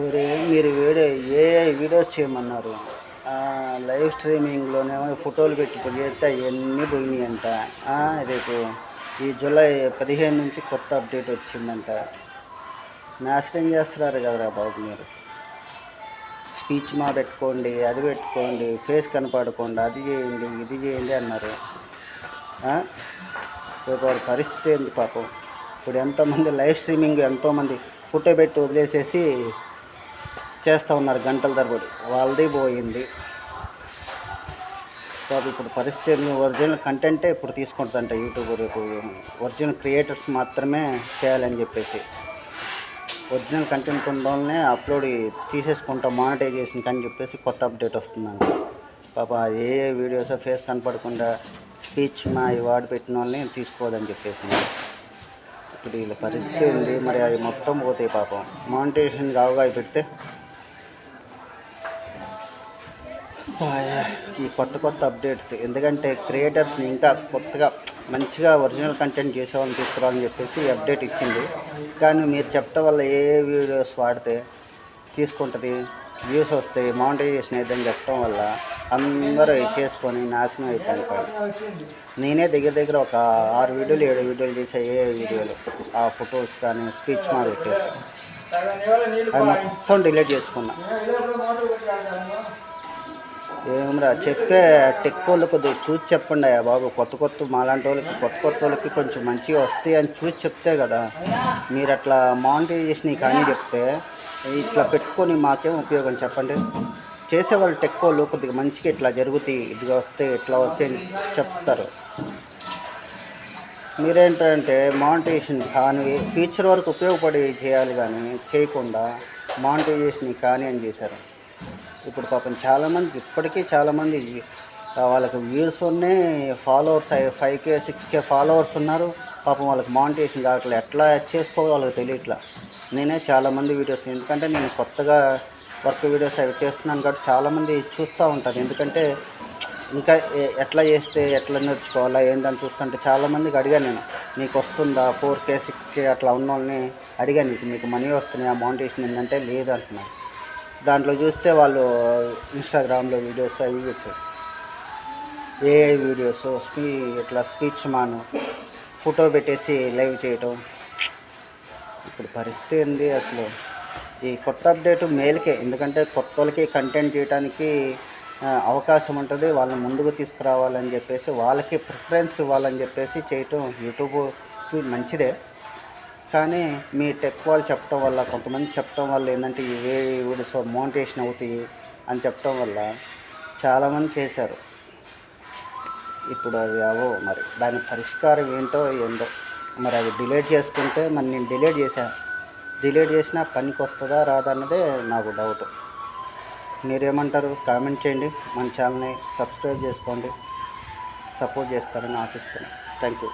ఒరే మీరు వీడియో ఏ వీడియోస్ చేయమన్నారు. లైవ్ స్ట్రీమింగ్లోనేమో ఫోటోలు పెట్టి ఇప్పుడు చేస్తే అవన్నీ పోయినాయి అంట రేపు ఈ జూలై పదిహేను నుంచి కొత్త అప్డేట్ వచ్చిందంట. నాశనం చేస్తున్నారు కదరా బాబు మీరు. స్పీచ్ మా పెట్టుకోండి అది పెట్టుకోండి ఫేస్ కనపడకుండా అది చేయండి ఇది చేయండి అన్నారు. రేపు వాడి పరిస్థితి ఏంది పాపం. ఇప్పుడు ఎంతోమంది లైవ్ స్ట్రీమింగ్ ఎంతోమంది ఫోటో పెట్టి వదిలేసేసి చేస్తూ ఉన్నారు గంటల తరబడి. వాళ్ళది పోయింది. సో అది ఇప్పుడు పరిస్థితి ఒరిజినల్ కంటెంటే ఇప్పుడు తీసుకుంటుందంట యూట్యూబ్ రేపు ఒరిజినల్ క్రియేటర్స్ మాత్రమే చేయాలని చెప్పేసి. ఒరిజినల్ కంటెంట్ ఉండడంలోనే అప్లోడ్ తీసేసుకుంటాం మానిటైజేషన్ అని చెప్పేసి కొత్త అప్డేట్ వస్తుందండి పాప ఏ ఏ వీడియోస్ ఫేస్ కనపడకుండా స్పీచ్ మా ఈ వాడు పెట్టిన వాళ్ళని తీసుకోవద్దని చెప్పేసి. ఇప్పుడు వీళ్ళ పరిస్థితి ఉంది మరి అవి మొత్తం పోతాయి పాపం. మానిటైజేషన్ కావుగా పెడితే ఈ కొత్త కొత్త అప్డేట్స్ ఎందుకంటే క్రియేటర్స్ని ఇంకా కొత్తగా మంచిగా ఒరిజినల్ కంటెంట్ చేసేవాళ్ళని తీసుకురావాలని చెప్పేసి అప్డేట్ ఇచ్చింది. కానీ మీరు చెప్పడం వల్ల ఏ వీడియోస్ వాడితే తీసుకుంటుంది వ్యూస్ వస్తాయి మానిటైజేషన్ అయిద్దని చెప్పడం వల్ల అందరూ చేసుకొని నాశనం అయిపోయింది నేనే దగ్గర దగ్గర ఒక ఆరు వీడియోలు ఏడు వీడియోలు చేసే ఏ వీడియోలు ఆ ఫొటోస్ కానీ స్పీచ్ మా పెట్టేసి. అది మొత్తం డిలీట్ చేసుకున్నా. ఏమరా చెప్పే టెక్ వాళ్ళు కొద్దిగా చూసి చెప్పండి అయ్యా బాబు. కొత్త కొత్త మాలాంటి వాళ్ళకి కొత్త కొత్త వాళ్ళకి కొంచెం మంచిగా వస్తాయి అని చూసి చెప్తే కదా. మీరు అట్లా మానిటైజేషన్ కానీ చెప్తే ఇట్లా పెట్టుకొని మాకేం ఉపయోగం చెప్పండి? చేసేవాళ్ళు టెక్ వాళ్ళు కొద్దిగా మంచిగా ఇట్లా జరుగుతాయి ఇదిగా వస్తే ఇట్లా వస్తే అని చెప్తారు. మీరేంటంటే మానిటైజేషన్ కానీ ఫ్యూచర్ వరకు ఉపయోగపడి చేయాలి కానీ చేయకుండా మానిటైజేషన్ కానీ అని చేశారు. ఇప్పుడు పాపం చాలామంది ఇప్పటికీ చాలామంది వాళ్ళకి వ్యూస్ ఉన్నాయి followers five K six K followers ఉన్నారు. పాపం వాళ్ళకి మానిటేషన్ కావట్లేదు ఎట్లా చేసుకోవాలో వాళ్ళకి తెలియట్లా. నేనే చాలామంది వీడియోస్ ఎందుకంటే నేను కొత్తగా వర్క్ వీడియోస్ అవి చేస్తున్నాను కాబట్టి చాలామంది చూస్తూ ఉంటారు. ఎందుకంటే ఇంకా ఎట్లా చేస్తే ఎట్లా నేర్చుకోవాలా ఏందని చూస్తుంటే చాలామందికి అడిగాను నేను. నీకు వస్తుందా ఫోర్ కే సిక్స్ కే అట్లా ఉన్న వాళ్ళని అడిగాను నీకు. మీకు మనీ వస్తున్నాయి? ఆ మౌంటేషన్ ఏంటంటే లేదు అంటున్నాను దాంట్లో చూస్తే వాళ్ళు ఇన్స్టాగ్రామ్లో వీడియోస్ అవి పెట్టారు ఏఐ వీడియోస్ స్పీ ఇట్లా స్పీచ్ మాను ఫోటో పెట్టేసి లైవ్ చేయటం. ఇప్పుడు పరిస్థితి ఏంది అసలు? ఈ కొత్త అప్డేట్ మేలుకే. ఎందుకంటే కొత్త వాళ్ళకి కంటెంట్ చేయడానికి అవకాశం ఉంటుంది. వాళ్ళని ముందుకు తీసుకురావాలని చెప్పేసి వాళ్ళకి ప్రిఫరెన్స్ ఇవ్వాలని చెప్పేసి చేయటం యూట్యూబ్ చూ- మంచిదే. కానీ మీ టెక్ వాళ్ళు చెప్పడం వల్ల కొంతమంది చెప్పడం వల్ల ఏంటంటే ఏ వీడియోస్ మోనిటేషన్ అవుతాయి అని చెప్పడం వల్ల చాలామంది చేశారు. ఇప్పుడు అవి అవో మరి. దాని పరిష్కారం ఏంటో ఏందో. మరి అవి డిలేట్ చేసుకుంటే మరి నేను డిలేట్ చేశాను డిలేట్ చేసినా పనికి వస్తుందా రాదా అన్నదే నాకు డౌట్. మీరేమంటారు? కామెంట్ చేయండి. మన ఛానల్ని సబ్స్క్రైబ్ చేసుకోండి. సపోర్ట్ చేస్తారని ఆశిస్తున్నాను. Thank you.